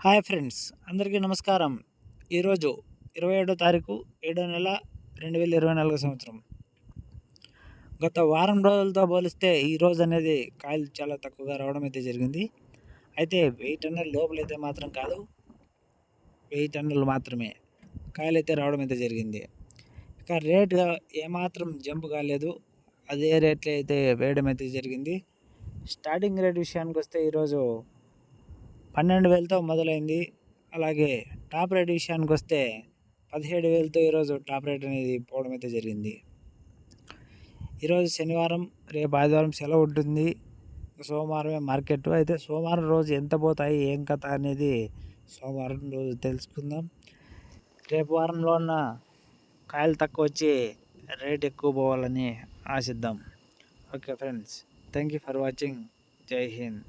Hi friends అందరికీ నమస్కారం. ఈరోజు ఇరవై ఏడో తారీఖు ఏడో నెల రెండు వేల ఇరవై నాలుగో సంవత్సరం. గత వారం రోజులతో పోలిస్తే ఈరోజు అనేది కాయలు చాలా తక్కువగా రావడం అయితే జరిగింది. అయితే వెయ్యి టన్నుల లోపలైతే మాత్రం కాదు వెయ్యి టన్నులు మాత్రమే కాయలు అయితే రావడం అయితే జరిగింది. ఇక రేట్ ఏమాత్రం జంప్ కాలేదు అదే రేట్లో అయితే వేయడం అయితే జరిగింది. స్టార్టింగ్ రేట్ విషయానికి వస్తే ఈరోజు పన్నెండు వేలతో మొదలైంది. అలాగే టాప్ రేట్ విషయానికి వస్తే పదిహేడు వేలతో ఈరోజు టాప్ రేట్ అనేది పోవడం అయితే జరిగింది. ఈరోజు శనివారం రేపు ఆదివారం సెలవు ఉంటుంది. సోమవారమే మార్కెట్. అయితే సోమవారం రోజు ఎంత పోతాయి ఏం కథ అనేది సోమవారం రోజు తెలుసుకుందాం. రేపు వారంలో ఉన్న కాయలు తక్కువ వచ్చి రేట్ ఎక్కువ పోవాలని ఆశిద్దాం. Okay friends thank you for watching. Jai Hind.